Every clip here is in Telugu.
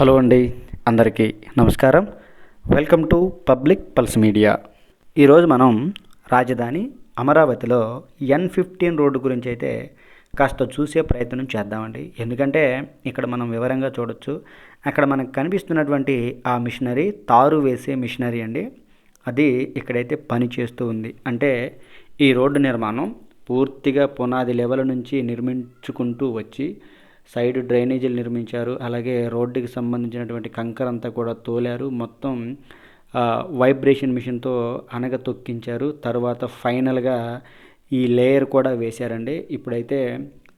హలో అండి అందరికీ నమస్కారం. Welcome to public pulse media. ఈరోజు మనం రాజధాని అమరావతిలో ఎన్ ఫిఫ్టీన్ రోడ్డు గురించి అయితే కాస్త చూసే ప్రయత్నం చేద్దామండి. ఎందుకంటే ఇక్కడ మనం వివరంగా చూడొచ్చు. అక్కడ మనకు కనిపిస్తున్నటువంటి ఆ మిషనరీ తారు వేసే మిషనరీ అండి. అది ఇక్కడైతే పని చేస్తూ ఉంది. అంటే ఈ రోడ్డు నిర్మాణం పూర్తిగా పునాది లెవెల్ నుంచి నిర్మించుకుంటూ వచ్చి సైడ్ డ్రైనేజీలు నిర్మించారు. అలాగే రోడ్డుకి సంబంధించినటువంటి కంకర అంతా కూడా తోలారు. మొత్తం వైబ్రేషన్ మిషన్తో అనగ తొక్కించారు. తర్వాత ఫైనల్గా ఈ లేయర్ కూడా వేశారండి. ఇప్పుడైతే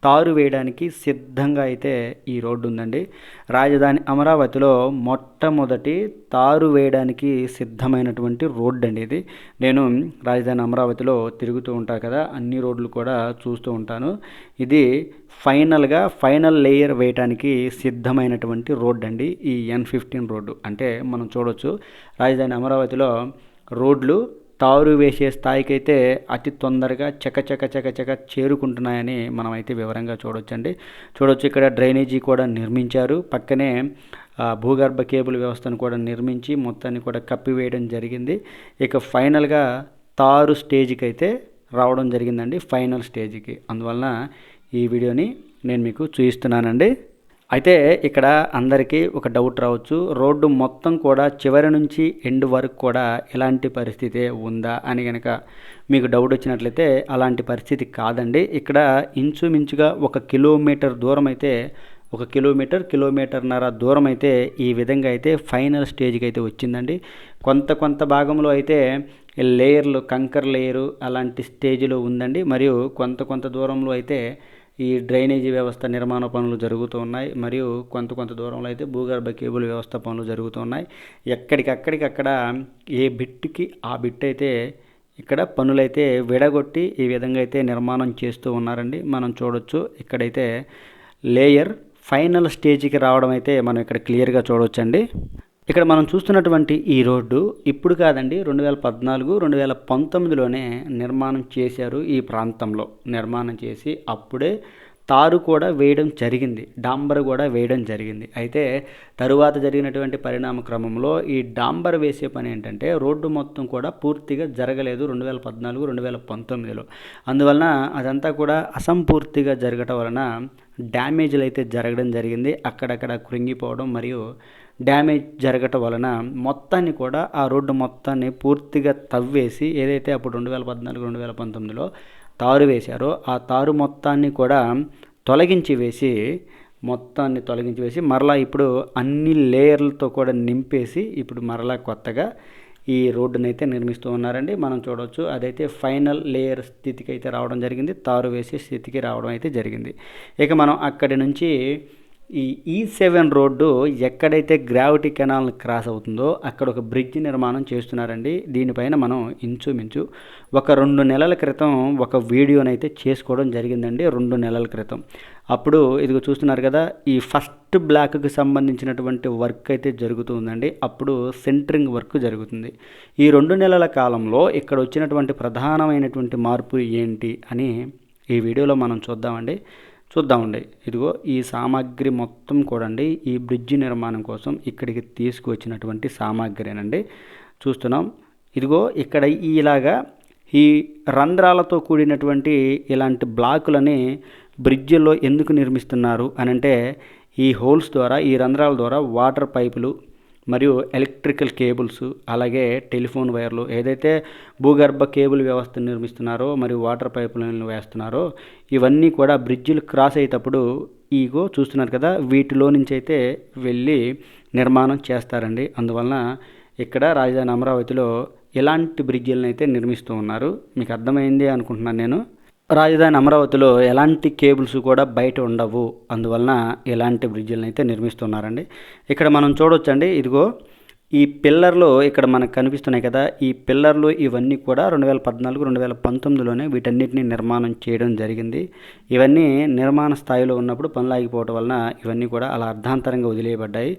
తారు వేయడానికి సిద్ధంగా అయితే ఈ రోడ్డు ఉందండి. రాజధాని అమరావతిలో మొట్టమొదటి తారు వేయడానికి సిద్ధమైనటువంటి రోడ్డు అండి ఇది. నేను రాజధాని అమరావతిలో తిరుగుతూ ఉంటాను కదా అన్ని రోడ్లు కూడా చూస్తూ ఉంటాను. ఇది ఫైనల్గా ఫైనల్ లేయర్ వేయడానికి సిద్ధమైనటువంటి రోడ్డు అండి ఈ ఎన్ ఫిఫ్టీన్ రోడ్డు. అంటే మనం చూడవచ్చు రాజధాని అమరావతిలో రోడ్లు తారు వేసే స్థాయికైతే అతి తొందరగా చకచక చక చేరుకుంటున్నాయని మనం అయితే వివరంగా చూడొచ్చండి. చూడొచ్చు ఇక్కడ డ్రైనేజీ కూడా నిర్మించారు. పక్కనే భూగర్భ కేబుల్ వ్యవస్థను కూడా నిర్మించి మొత్తాన్ని కూడా కప్పివేయడం జరిగింది. ఇక ఫైనల్గా తారు స్టేజ్కి అయితే రావడం జరిగిందండి ఫైనల్ స్టేజ్కి. అందువలన ఈ వీడియోని నేను మీకు చూపిస్తున్నానండి అయితే ఇక్కడ అందరికీ ఒక డౌట్ రావచ్చు. రోడ్డు మొత్తం కూడా చివరి నుంచి ఎండ్ వరకు కూడా ఎలాంటి పరిస్థితి ఉందా అని కనుక మీకు డౌట్ వచ్చినట్లయితే అలాంటి పరిస్థితి కాదండి. ఇక్కడ ఇంచుమించుగా ఒక కిలోమీటర్ దూరం అయితే ఒక కిలోమీటర్ కిలోమీటర్న్నర దూరం అయితే ఈ విధంగా అయితే ఫైనల్ స్టేజ్కి అయితే వచ్చిందండి. కొంత కొంత భాగంలో అయితే లేయర్లు కంకర్ లేయరు అలాంటి స్టేజ్లో ఉందండి. మరియు కొంత కొంత దూరంలో అయితే ఈ డ్రైనేజీ వ్యవస్థ నిర్మాణ పనులు జరుగుతూ ఉన్నాయి. మరియు కొంత కొంత దూరంలో అయితే భూగర్భ కేబుల్ వ్యవస్థ పనులు జరుగుతూ ఉన్నాయి. ఎక్కడికక్కడికక్కడ ఏ బిట్కి ఆ బిట్ అయితే ఇక్కడ పనులైతే విడగొట్టి ఈ విధంగా అయితే నిర్మాణం చేస్తూ ఉన్నారండి. మనం చూడొచ్చు ఇక్కడైతే లేయర్ ఫైనల్ స్టేజ్కి రావడం అయితే మనం ఇక్కడ క్లియర్గా చూడవచ్చండి ఇక్కడ మనం చూస్తున్నటువంటి ఈ రోడ్డు ఇప్పుడు కాదండి రెండు వేల పద్నాలుగు రెండు వేల పంతొమ్మిదిలోనే నిర్మాణం చేశారు ఈ ప్రాంతంలో. నిర్మాణం చేసి అప్పుడే తారు కూడా వేయడం జరిగింది డాంబర్ కూడా వేయడం జరిగింది. అయితే తరువాత జరిగినటువంటి పరిణామ క్రమంలో ఈ డాంబర్ వేసే పని ఏంటంటే రోడ్డు మొత్తం కూడా పూర్తిగా జరగలేదు రెండు వేల పద్నాలుగు రెండు వేల పంతొమ్మిదిలో. అందువలన అదంతా కూడా అసంపూర్తిగా జరగటం వలన డ్యామేజ్లు అయితే జరగడం జరిగింది. అక్కడక్కడ కృంగిపోవడం మరియు డ్యామేజ్ జరగటం వలన మొత్తాన్ని కూడా ఆ రోడ్డు మొత్తాన్ని పూర్తిగా తవ్వేసి ఏదైతే అప్పుడు రెండు వేల పద్నాలుగు రెండు వేల పంతొమ్మిదిలో తారు వేశారో ఆ తారు మొత్తాన్ని కూడా తొలగించి వేసి మొత్తాన్ని తొలగించి వేసి మరలా ఇప్పుడు అన్ని లేయర్లతో కూడా నింపేసి ఇప్పుడు మరలా కొత్తగా ఈ రోడ్డుని అయితే నిర్మిస్తూ ఉన్నారండి. మనం చూడవచ్చు అదైతే ఫైనల్ లేయర్ స్థితికి అయితే రావడం జరిగింది తారు వేసే స్థితికి రావడం అయితే జరిగింది. ఇక మనం అక్కడి నుంచి ఈ e ఈ సెవెన్ రోడ్డు ఎక్కడైతే గ్రావిటీ కెనాల్ క్రాస్ అవుతుందో అక్కడ ఒక బ్రిడ్జ్ నిర్మాణం చేస్తున్నారండి. దీనిపైన మనం ఇంచుమించు ఒక రెండు నెలల క్రితం ఒక వీడియోనైతే చేసుకోవడం జరిగిందండి. రెండు నెలల క్రితం. అప్పుడు ఇదిగో చూస్తున్నారు కదా ఈ ఫస్ట్ బ్లాక్కి సంబంధించినటువంటి వర్క్ అయితే జరుగుతుందండి. అప్పుడు సెంటరింగ్ వర్క్ జరుగుతుంది. ఈ రెండు నెలల కాలంలో ఇక్కడ వచ్చినటువంటి ప్రధానమైనటువంటి మార్పు ఏంటి అని ఈ వీడియోలో మనం చూద్దామండి. చూద్దామండి. ఇదిగో ఈ సామాగ్రి మొత్తం కూడా అండి ఈ బ్రిడ్జి నిర్మాణం కోసం ఇక్కడికి తీసుకువచ్చినటువంటి సామాగ్రినండి. చూస్తున్నాం. ఇదిగో ఇక్కడ ఇలాగా ఈ రంధ్రాలతో కూడినటువంటి ఇలాంటి బ్లాకులని బ్రిడ్జిలో ఎందుకు నిర్మిస్తున్నారు అని అంటే ఈ హోల్స్ ద్వారా ఈ రంధ్రాల ద్వారా వాటర్ పైపులు మరియు ఎలక్ట్రికల్ కేబుల్స్ అలాగే టెలిఫోన్ వైర్లు ఏదైతే భూగర్భ కేబుల్ వ్యవస్థ నిర్మిస్తున్నారో మరియు వాటర్ పైపులను వేస్తున్నారో ఇవన్నీ కూడా బ్రిడ్జిలు క్రాస్ అయ్యేటప్పుడు ఈగో చూస్తున్నారు కదా వీటిలో నుంచి అయితే వెళ్ళి నిర్మాణం చేస్తారండి. అందువలన ఇక్కడ రాజధాని అమరావతిలో ఎలాంటి బ్రిడ్జిలను అయితే నిర్మిస్తూ ఉన్నారు. మీకు అర్థమైంది అనుకుంటున్నాను నేను. రాజధాని అమరావతిలో ఎలాంటి కేబుల్స్ కూడా బయట ఉండవు. అందువలన ఎలాంటి బ్రిడ్జిలను అయితే నిర్మిస్తున్నారండి. ఇక్కడ మనం చూడొచ్చండి. ఇదిగో ఈ పిల్లర్లు ఇక్కడ మనకు కనిపిస్తున్నాయి కదా ఈ పిల్లర్లు ఇవన్నీ కూడా రెండు వేల పద్నాలుగు రెండు వేల పంతొమ్మిదిలోనే వీటన్నిటిని నిర్మాణం చేయడం జరిగింది. ఇవన్నీ నిర్మాణ స్థాయిలో ఉన్నప్పుడు పనులు ఆగిపోవడం వలన ఇవన్నీ కూడా అలా అర్ధాంతరంగా వదిలేయబడ్డాయి.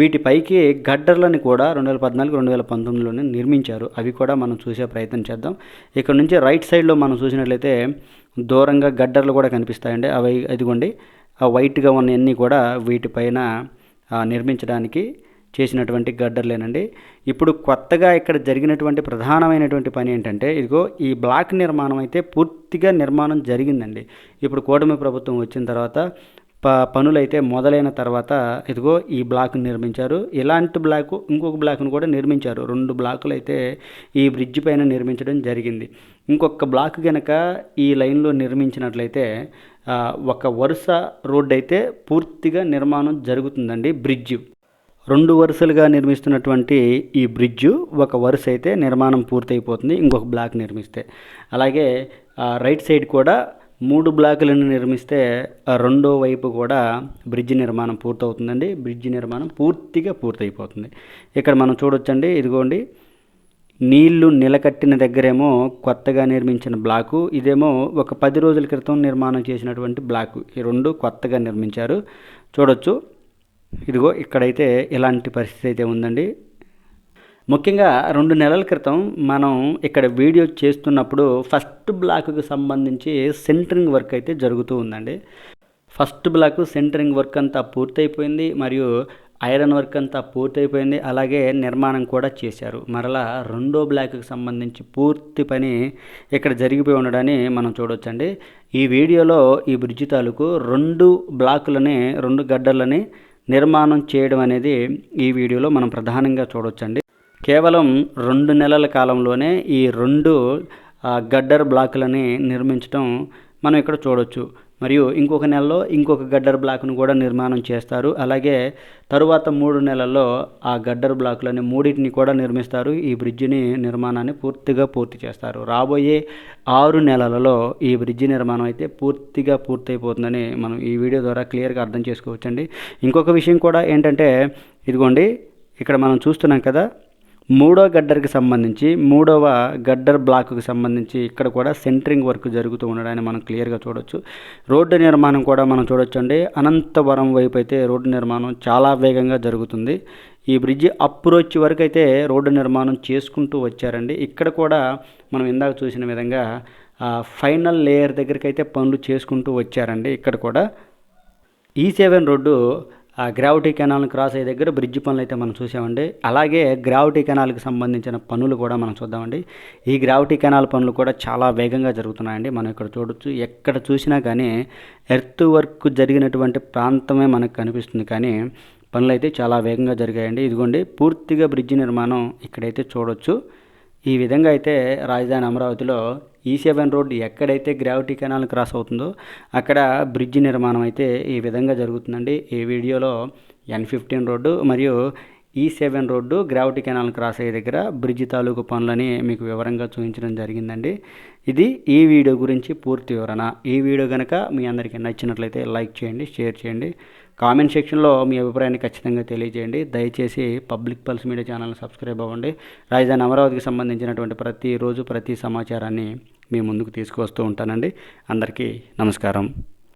వీటిపైకి గడ్డర్లను కూడా రెండు వేల పద్నాలుగు రెండు వేల పంతొమ్మిదిలోనే నిర్మించారు. అవి కూడా మనం చూసే ప్రయత్నం చేద్దాం. ఇక్కడ నుంచి రైట్ సైడ్లో మనం చూసినట్లయితే దూరంగా గడ్డర్లు కూడా కనిపిస్తాయండి. అవి అదిగోండి ఆ వైట్గా ఉన్నవన్నీ కూడా వీటిపైన నిర్మించడానికి చేసినటువంటి గడ్డర్లేనండి. ఇప్పుడు కొత్తగా ఇక్కడ జరిగినటువంటి ప్రధానమైనటువంటి పని ఏంటంటే ఇదిగో ఈ బ్లాక్ నిర్మాణం అయితే పూర్తిగా నిర్మాణం జరిగిందండి. ఇప్పుడు కూటమి ప్రభుత్వం వచ్చిన తర్వాత ప పనులైతే మొదలైన తర్వాత ఇదిగో ఈ బ్లాక్ నిర్మించారు. ఇలాంటి బ్లాకు ఇంకొక బ్లాక్ను కూడా నిర్మించారు. రెండు బ్లాకులు అయితే ఈ బ్రిడ్జ్ పైన నిర్మించడం జరిగింది. ఇంకొక బ్లాక్ కనుక ఈ లైన్లో నిర్మించినట్లయితే ఒక వరుస రోడ్డు అయితే పూర్తిగా నిర్మాణం జరుగుతుందండి బ్రిడ్జ్. రెండు వరుసలుగా నిర్మిస్తున్నటువంటి ఈ బ్రిడ్జు ఒక వరుస అయితే నిర్మాణం పూర్తయిపోతుంది ఇంకొక బ్లాక్ నిర్మిస్తే. అలాగే రైట్ సైడ్ కూడా మూడు బ్లాకులను నిర్మిస్తే రెండో వైపు కూడా బ్రిడ్జ్ నిర్మాణం పూర్తవుతుందండి. బ్రిడ్జ్ నిర్మాణం పూర్తిగా పూర్తయిపోతుంది. ఇక్కడ మనం చూడొచ్చండి ఇదిగోండి. నీళ్ళు నిలకట్టిన దగ్గరేమో కొత్తగా నిర్మించిన బ్లాకు ఇదేమో ఒక పది రోజుల క్రితం నిర్మాణం చేసినటువంటి బ్లాకు. ఈ రెండు కొత్తగా నిర్మించారు. చూడొచ్చు. ఇదిగో ఇక్కడైతే ఇలాంటి పరిస్థితి అయితే ఉందండి. ముఖ్యంగా రెండు నెలల క్రితం మనం ఇక్కడ వీడియో చేస్తున్నప్పుడు ఫస్ట్ బ్లాక్కి సంబంధించి సెంటరింగ్ వర్క్ అయితే జరుగుతూ ఉందండి. ఫస్ట్ బ్లాక్ సెంటరింగ్ వర్క్ అంతా పూర్తయిపోయింది మరియు ఐరన్ వర్క్ అంతా పూర్తయిపోయింది అలాగే నిర్మాణం కూడా చేశారు. మరలా రెండో బ్లాక్కి సంబంధించి పూర్తి పని ఇక్కడ జరిగిపోయి ఉండడాన్ని మనం చూడొచ్చండి. ఈ వీడియోలో ఈ బ్రిడ్జి తాలూకు రెండు బ్లాకులని రెండు గడ్డలని నిర్మాణం చేయడం అనేది ఈ వీడియోలో మనం ప్రధానంగా చూడొచ్చండి. కేవలం రెండు నెలల కాలంలోనే ఈ రెండు గడ్డర్ బ్లాకులని నిర్మించడం మనం ఇక్కడ చూడవచ్చు మరియు ఇంకొక నెలలో ఇంకొక గడ్డర్ బ్లాక్ను కూడా నిర్మాణం చేస్తారు. అలాగే తరువాత మూడు నెలల్లో ఆ గడ్డర్ బ్లాకులని మూడింటిని కూడా నిర్మిస్తారు. ఈ బ్రిడ్జిని నిర్మాణాన్ని పూర్తిగా పూర్తి చేస్తారు. రాబోయే ఆరు నెలలలో ఈ బ్రిడ్జి నిర్మాణం అయితే పూర్తిగా పూర్తయిపోతుందని మనం ఈ వీడియో ద్వారా క్లియర్గా అర్థం చేసుకోవచ్చండి. ఇంకొక విషయం కూడా ఏంటంటే ఇదిగోండి ఇక్కడ మనం చూస్తున్నాం కదా మూడో గడ్డర్కి సంబంధించి మూడవ గడ్డర్ బ్లాక్కి సంబంధించి ఇక్కడ కూడా సెంటరింగ్ వర్క్ జరుగుతూ ఉండడాన్ని మనం క్లియర్గా చూడొచ్చు. రోడ్డు నిర్మాణం కూడా మనం చూడొచ్చు అండి అనంతవరం వైపు అయితే రోడ్డు నిర్మాణం చాలా వేగంగా జరుగుతుంది. ఈ బ్రిడ్జి అప్రోచ్ వరకు అయితే రోడ్డు నిర్మాణం చేసుకుంటూ వచ్చారండి. ఇక్కడ కూడా మనం ఇందాక చూసిన విధంగా ఫైనల్ లేయర్ దగ్గరికి అయితే పనులు చేసుకుంటూ వచ్చారండి. ఇక్కడ కూడా ఈ సెవెన్ రోడ్డు ఆ గ్రావిటీ కెనాల్ని క్రాస్ అయ్యే దగ్గర బ్రిడ్జ్ పనులు అయితే మనం చూసామండి. అలాగే గ్రావిటీ కెనాల్కి సంబంధించిన పనులు కూడా మనం చూద్దామండి. ఈ గ్రావిటీ కెనాల్ పనులు కూడా చాలా వేగంగా జరుగుతున్నాయండి. మనం ఇక్కడ చూడొచ్చు. ఎక్కడ చూసినా కానీ ఎర్త్ వర్క్ జరిగినటువంటి ప్రాంతమే మనకు కనిపిస్తుంది. కానీ పనులు అయితే చాలా వేగంగా జరిగాయండి. ఇదిగోండి పూర్తిగా బ్రిడ్జ్ నిర్మాణం ఇక్కడైతే చూడొచ్చు. ఈ విధంగా అయితే రాజధాని అమరావతిలో ఈ సెవెన్ రోడ్ ఎక్కడైతే గ్రావిటీ కెనాల్ క్రాస్ అవుతుందో అక్కడ బ్రిడ్జ్ నిర్మాణం అయితే ఈ విధంగా జరుగుతుందండి. ఈ వీడియోలో ఎన్ ఫిఫ్టీన్ రోడ్డు మరియు e E seven road gravity canal cross అయ్యే దగ్గర బ్రిడ్జ్ తాలూకు పనులని మీకు వివరంగా చూపించడం జరిగిందండి. ఇది ఈ వీడియో గురించి పూర్తి వివరణ. ఈ వీడియో కనుక మీ అందరికీ నచ్చినట్లయితే లైక్ చేయండి షేర్ చేయండి. కామెంట్ సెక్షన్లో మీ అభిప్రాయాన్ని ఖచ్చితంగా తెలియజేయండి. దయచేసి public pulse media channel subscribe అవ్వండి. రాజధాని అమరావతికి సంబంధించినటువంటి ప్రతిరోజు ప్రతి సమాచారాన్ని మీ ముందుకు తీసుకువస్తూ ఉంటానండి. అందరికీ నమస్కారం.